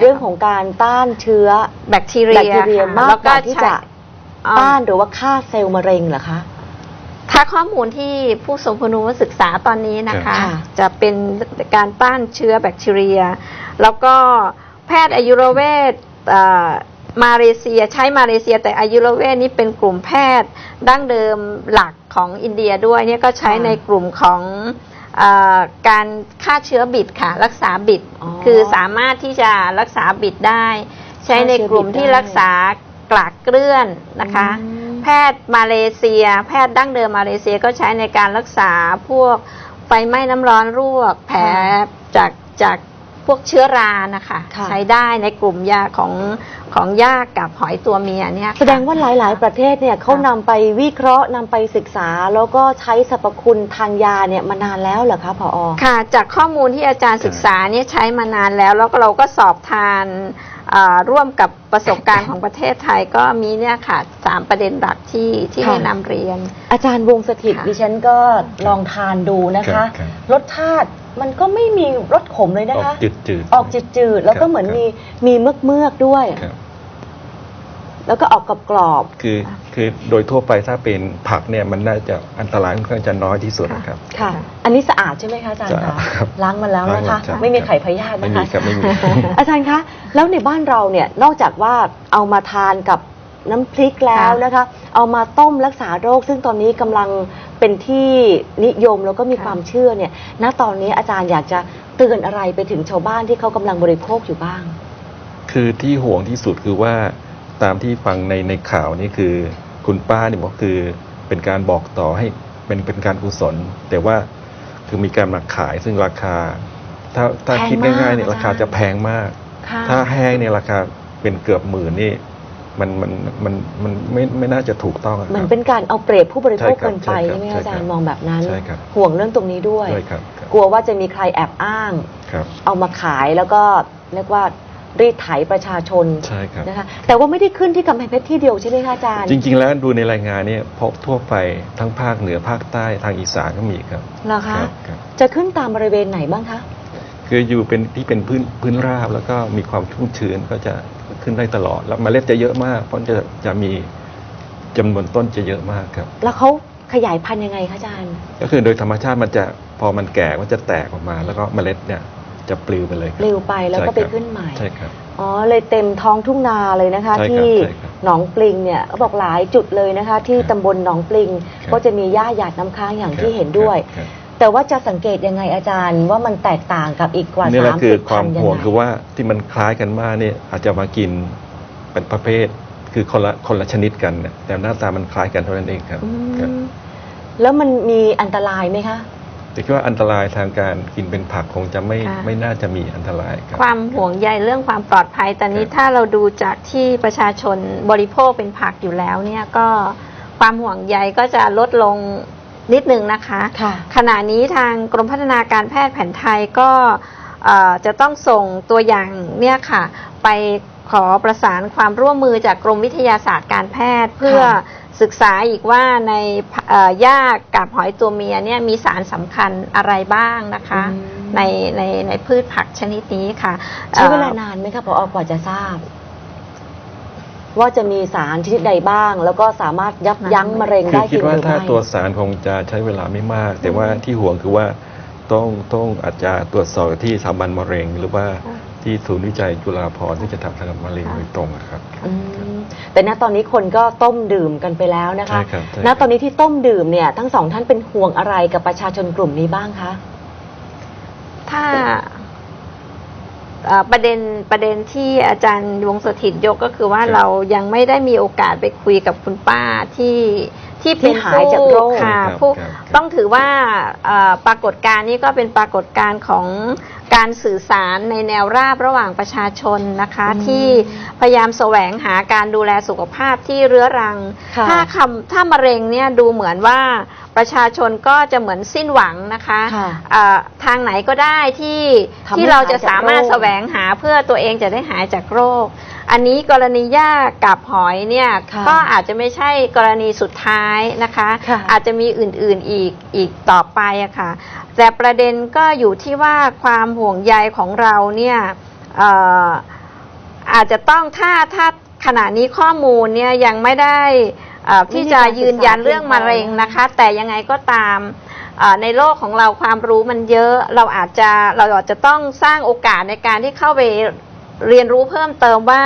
เรื่องของการต้านเชื้อแบคทีเรีแบยคทีเรียค่ะมากแล้วกว่าที่จะใช้ต้านหรือว่าฆ่าเซลล์มะเร็งเหรอคะ ถ้าข้อมูลที่ผู้ทรงคุณวุฒิศึกษาตอนนี้นะคะค่ะจะเป็นการต้านเชื้อแบคทีเรีย แล้วก็แพทย์อายุรเวชเอ่อมาเลเซียใช้มาเลเซียแต่อายุรเวชนี่เป็นกลุ่มแพทย์ดั้งเดิมหลักของอินเดียด้วยเนี่ยก็ใช้ค่ะในกลุ่มของเออ การฆ่าเชื้อบิดค่ะ รักษาบิดอ๋อคือสามารถที่จะรักษาบิดได้ ใช้ในกลุ่มที่รักษากลากเกลื่อนนะคะอืมแพทย์มาเลเซีย แพทย์ดั้งเดิมมาเลเซียก็ใช้ในการรักษาพวกไฟไหม้น้ำร้อนรวกแผลจากจาก พวกเชื้อรานะคะ ค่ะ ใช้ได้ในกลุ่มยาของของยากับหอยตัวเมียเนี่ยค่ะ แสดงว่าหลาย ๆ ประเทศเนี่ยเขานำไปวิเคราะห์นำไปศึกษา แล้วก็ใช้สรรพคุณทางยาเนี่ยมานานแล้วเหรอคะผอ ค่ะจากข้อมูลที่อาจารย์ศึกษาเนี่ยใช้มานานแล้ว แล้วก็เราก็สอบทาน อ่าร่วมกับประสบการณ์ของประเทศไทยก็มีเนี่ยค่ะสามประเด็นหลักที่ที่ค่ะแนะนำเรียน อาจารย์วงสถิตค่ะ ดิฉันก็ลองทานดูนะครัคะ บครับ รสชาติมันก็ไม่มีรสขมเลยนะออกคะ จืดจืดๆออกจืดๆแล้วก็ครับเหมือนครับมีมีเมือกเมือกๆด้วย ครับ แล้วก็ออกกับกรอบ คือคือโดยทั่วไปถ้าเป็นผักเนี่ยมันน่าจะอันตรายค่อนข้างจะน้อยที่สุดนะครับๆค่ะ อันนี้สะอาดใช่ไหมคะอาจารย์สะอาดคะครับล้างมาแล้วล้างนะคะแล้วไม่มีครับไข่พยาธิไม่นะมีคะครับไม่มีอาจารย์คะแล้วในบ้านเราเนี่ยนอกจากว่าเอามาทานกับน้ำพริกแล้วนะคะ เอามาต้มรักษาโรค ซึ่งตอนนี้กำลังเป็นที่นิยมแล้วก็มีค่ะความเชื่อเนี่ย ณตอนนี้อาจารย์อยากจะเตือนอะไรไปถึงชาวบ้านที่เขากำลังบริโภคอยู่บ้าง คือที่ห่วงที่สุดคือว่า ตามที่ฟังในในข่าวนี่คือ คุณป้าเนี่ยบอกคือเป็นการบอกต่อให้เป็นเป็นการกุศล แต่ว่าคือมีการมาขายซึ่งราคา ถ้าถ้าแพงคิดง่ายๆเนี่ยมากราคาอาจารย์จะแพงมากค่ะถ้าแห้งเนี่ยราคาเป็นเกือบหมื่นนี่มันมันมันมันไม่ไม่น่าจะถูกต้องะครับเหมือนเป็นการเอาเปรียบผู้บริโภคใช่ครับเกินไปใช่ใช่ครับไหมคะอาจารใช่ครัย์บมองแบบนั้นใช่ครับห่วงเรื่องตรงนี้ด้วยด้วยครับครับกลัวว่าจะมีใครแอบอ้างครับเอามาขายแล้วก็เรียกว่า รีดไถประชาชนใช่ครับ นะคะแต่ว่าไม่ได้ขึ้นที่กำแพงเพชรที่เดียวใช่ไหมคะอาจารย์จริง ๆ แล้วดูในรายงานเนี่ยพบทั่วไปทั้งภาคเหนือภาคใต้ทางอีสานก็มีครับเหรอคะครับครับจะขึ้นตามบริเวณไหนบ้างคะคืออยู่เป็นที่เป็นพื้นพื้นราบแล้วก็มีความชุ่มชื้นก็จะขึ้นได้ตลอด แล้วเมล็ดจะเยอะมากเพราะจะจะมีจำนวนต้นจะเยอะมากครับ แล้วเขาขยายพันธุ์ยังไงคะอาจารย์ ก็คือโดยธรรมชาติมันจะพอมันแก่มันจะแตกออกมา แล้วก็เมล็ดเนี่ย จะปลิวไปเลยครับปลิวไปแล้วก็ใช่ไปครับขึ้นใหม่ ใช่ครับ อ๋อเลยเต็มท้องทุ่งนาเลยนะคะ ใช่ครับที่ใช่ครับหนองปลิงเนี่ยเขาบอกหลายจุดเลยนะคะ ที่ครับตำบลหนองปลิง ครับ ก็จะมีหญ้าหยาดน้ำค้างอย่างที่ครับเห็นด้วย ครับ แต่ว่าจะสังเกตยังไงอาจารย์ว่ามันแตกต่างกับอีกกว่านี่แหละสามคือสิบควาพัมนยังห่วงไงคือว่าที่มันคล้ายกันมากเนี่ยอาจจะมากินเป็นประเภท คือคนละคนละชนิดกันเนี่ยแต่หน้าตามันคล้ายกันเท่านั้นเองครับอืครับมแล้วมันมีอันตรายไหมคะ แต่คิดว่าอันตรายทางการกินเป็นผักคงจะไม่ค่ะ ไม่น่าจะมีอันตรายครับ ความห่วงใยเรื่องความปลอดภัย ตอนนี้ครับ ถ้าเราดูจากที่ประชาชนบริโภคเป็นผักอยู่แล้วเนี่ยก็ความห่วงใยก็จะลดลงนิดนึงนะคะ ค่ะ ขณะนี้ทางกรมพัฒนาการแพทย์แผนไทยก็เอ่อจะต้องส่งตัวอย่างเนี่ยค่ะ ไปขอประสานความร่วมมือจากกรมวิทยาศาสตร์การแพทย์ เพื่อ ศึกษาอีกว่าในเอ่อหญ้ากับหอยตัวเมียเนี่ยมีสารสำคัญอะไรบ้างนะคะอืมในในในพืชผักชนิดนี้ค่ะ ใช้เวลาอ่อนานไหมคะพออกว่าจะทราบ ว่าจะมีสารชนิดใดบ้าง แล้วก็สามารถยับยั้งมะเร็งคือได้จคิริดงหว่ารือถ้าไม่ตัวสารคงจะใช้เวลาไม่มาก แต่ว่าที่ห่วงคือว่าต้องต้องอาจจะตรวจสอบที่สถาบันมะเร็งหรือว่าค่ะ ที่ศูนย์วิจัยจุฬาภรณ์ที่จะทำทางมะเร็งโดยตรงอะครับ อืมแต่ณตอนนี้คนก็ต้มดื่มกันไปแล้วนะคะ ใช่ครับใช่ณตอนนี้ที่ต้มดื่มเนี่ยทั้งสองท่านเป็นห่วงอะไรกับประชาชนกลุ่มนี้บ้างคะ ถ้าเอ่อประเด็นประเด็นที่อาจารย์วงศ์สถิตยกก็คือว่าครับเรายังไม่ได้มีโอกาสไปคุยกับคุณป้าที่ที่เป็นที่หายจากโรคค่ะครับผู้ครับครับ ต้องถือว่าเอ่อปรากฏการณ์นี้ก็เป็นปรากฏการณ์ของการสื่อสารในแนวราบระหว่างประชาชนนะคะอืมที่พยายามแสวงหาการดูแลสุขภาพที่เรื้อรัง ค่ะถ้าคำถ้ามะเร็งเนี่ยดูเหมือนว่าประชาชนก็จะเหมือนสิ้นหวังนะคะค่ะเอ่อทางไหนก็ได้ที่ทำให้ที่เราจะหายจากสามารถโรค แสวงหาเพื่อตัวเองจะได้หายจากโรค อันนี้กรณีหญ้ากับหอยเนี่ยค่ะก็อาจจะไม่ใช่กรณีสุดท้ายนะคะ ค่ะ อาจจะมีอื่นๆอีกอีกต่อไปอะค่ะ แต่ประเด็นก็อยู่ที่ว่าความห่วงใยของเราเนี่ยออาจจะต้องถ้าถ้าขณะนี้ข้อมูลเนี่ยยังไม่ได้ที่จะยืนยันเรื่องมะเร็งนะคะ แต่ยังไงก็ตามในโลกของเราความรู้มันเยอะ เราอาจจะเราอาจจะต้องสร้างโอกาสในการที่เข้าไปเรียนรู้เพิ่มเติมว่า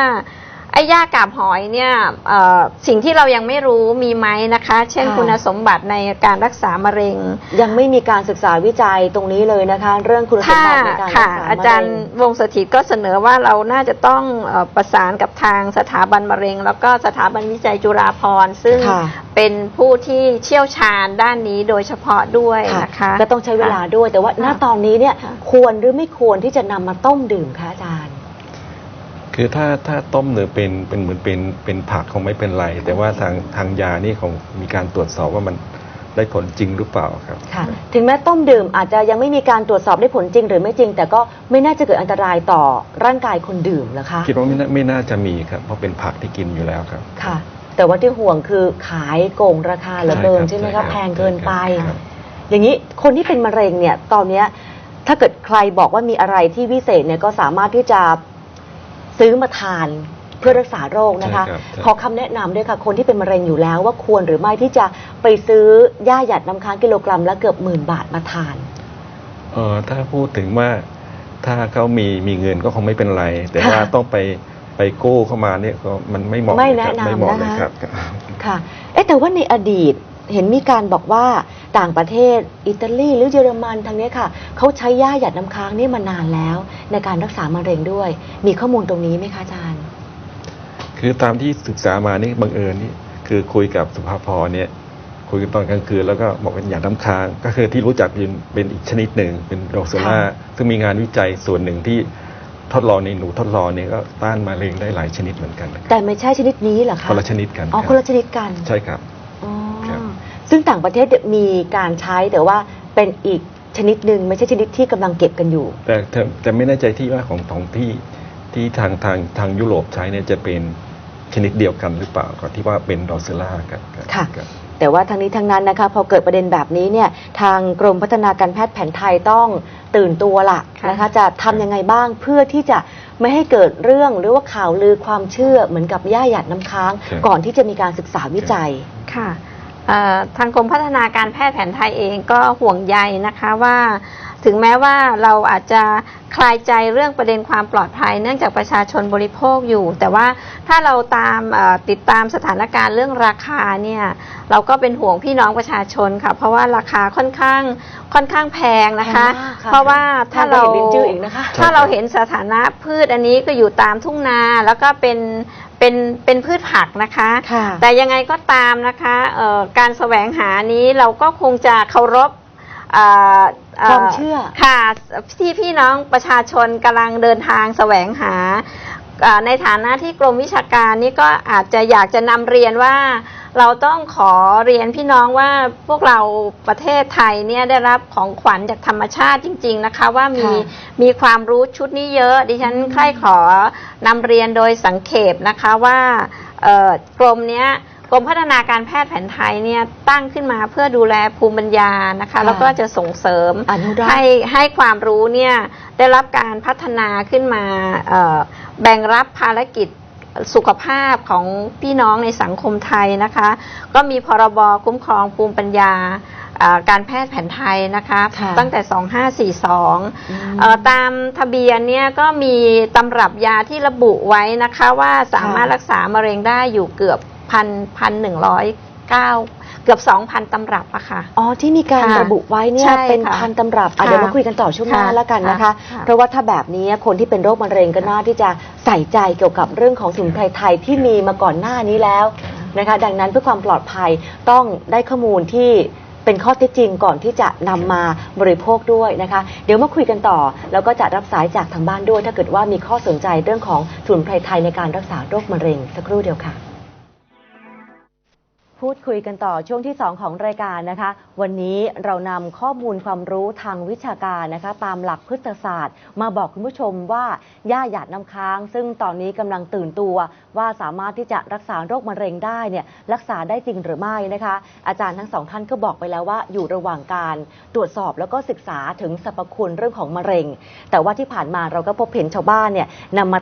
ไอ้ย่ากาบหอยเนี่ยเอ่อสิ่งที่เรายังไม่รู้มีไหมนะคะ เช่นค่ะ คุณสมบัติในการรักษามะเร็ง ยังไม่มีการศึกษาวิจัยตรงนี้เลยนะคะ เรื่องคุณสมถ้าบัติในการรักค่ะษามะอาเร็จารย์งวงศ์สถิตก็เสนอว่าเราน่าจะต้องเอ่อประสานกับทางสถาบันมะเร็ง แล้วก็สถาบันวิจัยจุฬาภรณ์ซึ่งค่ะเป็นผู้ที่เชี่ยวชาญด้านนี้โดยเฉพาะด้วยนะคะ ก็ต้องใช้เวลาด้วยแต่ว่าณค่ะตอนนี้เนี่ยค่ะ ควรหรือไม่ควรที่จะนำมาต้มดื่มคะอาจารย์ คือถ้าถ้าต้มหรือเป็นเป็นเหมือนเป็นเป็นผักคงไม่เป็นไร แต่ว่าทางทางยานี่คงมีการตรวจสอบว่ามันได้ผลจริงหรือเปล่าครับค่ะ ถึงแม้ต้มดื่มอาจจะยังไม่มีการตรวจสอบได้ผลจริง หรือไม่จริง แต่ก็ไม่น่าจะเกิดอันตรายต่อร่างกายคนดื่มเหรอคะคิดว่าไม่น่าไม่น่าจะมีครับ เพราะเป็นผักที่กินอยู่แล้วครับค่ะ แต่ว่าที่ห่วงคือขายโกงราคาเหลือเกินใช่ใช่ครับไหมใช่ครับคะแพงเกินไปครับอย่างนี้คนที่เป็นมะเร็งเนี่ยตอนเนี้ยถ้าเกิดใครบอกว่ามีอะไรที่วิเศษเนี่ยก็สามารถที่จะ ซื้อมาทานเพื่อรักษาโรคนะคะ ใช่ครับใช่ ขอคำแนะนำด้วยค่ะ คนที่เป็นมะเร็งอยู่แล้วว่าควรหรือไม่ที่จะไปซื้อหญ้าหยัดน้ำค้างกิโลกรัมละเกือบหมื่นบาทมาทาน เออถ้าพูดถึงว่าถ้าเขามีมีเงินก็คงไม่เป็นไร แต่ว่าค่ะต้องไปไปกู้เข้ามาเนี่ยก็มันไม่เหมาะไม่เลยครับแนะนำไม่เหมาะเลยนะคะ ครับ ค่ะ เอ๊ะแต่ว่าในอดีตเห็นมีการบอกว่า ต่างประเทศ อิตาลีหรือเยอรมันทางเนี้ยค่ะเขาใช้หญ้าหยัดน้ำค้างนี่มานานแล้ว ในการรักษามะเร็งด้วย มีข้อมูลตรงนี้ไหมคะอาจารย์ คือตามที่ศึกษามานี่บังเอิญนี่คือคุยกับสุภาพรเนี่ยคุยกันตอนกลางคืนแล้วก็บอกเป็นอย่างน้ำค้าง ก็คือที่รู้จักเป็นเป็นอีกชนิดหนึ่งเป็นโรโซล่าค่ะซึ่งมีงานวิจัยส่วนหนึ่งที่ทดลองในหนูทดลองเนี่ยก็ต้านมะเร็งได้หลายชนิดเหมือนกันนะคแต่รับไม่ใช่ชนิดนี้เหรอคะคนละชนิดกันอ๋อรับคนละชนิดกันใช่ครับอ๋อครับ ซึ่งต่างประเทศเนี่ยมีการใช้แต่ว่าเป็นอีกชนิดหนึ่งไม่ใช่ชนิดที่กำลังเก็บกันอยู่ แต่แต่แต่ไม่แน่ใจที่ว่าของของที่ที่ทางทางทางยุโรปใช้เนี่ยจะเป็นชนิดเดียวกันหรือเปล่ากับที่ว่าเป็นโรโซล่าครับรับค่ะรับแต่ว่าทั้งนี้ทั้งนั้นนะคะพอเกิดประเด็นแบบนี้เนี่ยทางกรมพัฒนาการแพทย์แผนไทยต้องตื่นตัวละค่ะนะคะจะทำยังไงบ้างเพื่อที่จะไม่ให้เกิดเรื่องหรือว่าข่าวลือความเชื่อเหมือนกับย่าหยัดน้ำค้างครับก่อนที่จะมีการศึกษาวิจัยค่ะเอ่อ ทางกรมพัฒนาการแพทย์แผนไทยเองก็ห่วงใยนะคะว่า ถึงแม้ว่าเราอาจจะคลายใจเรื่องประเด็นความปลอดภัย เนื่องจากประชาชนบริโภคอยู่ แต่ว่าถ้าเราตามติดตามสถานการณ์เรื่องราคาเนี่ยเราก็เป็นห่วงพี่น้องประชาชนค่ะ เพราะว่าราคาค่อนข้างค่อนข้างแพงนะคะคะเพราะว่าถ้าเราถ้าเราเห็นสถานะพืชอันนี้ก็อยู่ตามทุ่งนาแล้วก็เป็น เป็นเป็นพืชผักนะคะ ค่ะ แต่ยังไงก็ตามนะคะเอ่อการแสวงหานี้เราก็คงจะเคารพเอ่อความเชื่อ ค่ะที่พี่น้องประชาชนกำลังเดินทางแสวงหาเอ่อ ในฐานะที่กรมวิชาการนี่ก็อาจจะอยากจะนำเรียนว่า เราต้องขอเรียนพี่น้องว่าพวกเราประเทศไทยเนี่ยได้รับของขวัญจากธรรมชาติจริง ๆ นะคะ ว่ามีค่ะมีความรู้ชุดนี้เยอะ ดิฉันใคร่ขอนำเรียนโดยสังเขปนะคะว่าเอ่อกรมเนี้ยกรมพัฒนาการแพทย์แผนไทยเนี่ยตั้งขึ้นมาเพื่อดูแลภูมิปัญญานะคะค่ะแล้วก็จะส่งเสริมอนุรักษ์ให้ให้ความรู้เนี่ยได้รับการพัฒนาขึ้นมาเอ่อ แบ่งรับภารกิจสุขภาพของพี่น้องในสังคมไทยนะคะ ก็มีพรบคุ้มครองภูมิปัญญาเอ่อการแพทย์แผนไทยนะคะค่ะตั้งแต่ 2542อืมเอ่อตามทะเบียนเนี่ยก็มีตำรับยาที่ระบุไว้นะคะว่าสามารถค่ะรักษามะเร็งได้อยู่เกือบพันพันหนึ่งร้อย เก้าเกือบสองพันตำรับอะค่ะ อ๋อที่มีการค่ะระบุไว้เนี่ยใช่เป็นค่ะพันตำรับอะค่ะเดี๋ยวมาคุยกันต่อช่วงหน้าค่ะแล้วกันนะคะ ค่ะเพราะว่าถ้าแบบนี้คนที่เป็นโรคมะเร็งก็น่าที่จะใส่ใจเกี่ยวกับเรื่องของสมุนไพรไทยที่มีมาก่อนหน้านี้แล้วนะคะ ดังนั้นเพื่อความปลอดภัยต้องได้ข้อมูลที่เป็นข้อเท็จจริงก่อนที่จะนำมาบริโภคด้วยนะคะ เดี๋ยวมาคุยกันต่อ แล้วก็จะรับสายจากทางบ้านด้วย ถ้าเกิดว่ามีข้อสนใจเรื่องของสมุนไพรไทยในการรักษาโรคมะเร็งสักครู่เดียวค่ะ พูดคุยกันต่อช่วงที่ 2 ของรายการนะคะ วันนี้เรานำข้อมูลความรู้ทางวิชาการนะคะ ตามหลักพฤกษศาสตร์ มาบอกคุณผู้ชมว่าย่าหยาดน้ำค้าง ซึ่งตอนนี้กำลังตื่นตัวว่าสามารถที่จะรักษาโรคมะเร็งได้เนี่ยรักษาได้จริงหรือไม่นะคะ อาจารย์ทั้งสองท่านก็บอกไปแล้วว่าอยู่ระหว่างการตรวจสอบแล้วก็ศึกษาถึงสรรพคุณเรื่องของมะเร็ง แต่ว่าที่ผ่านมาเราก็พบเห็นชาวบ้านเนี่ยนำมา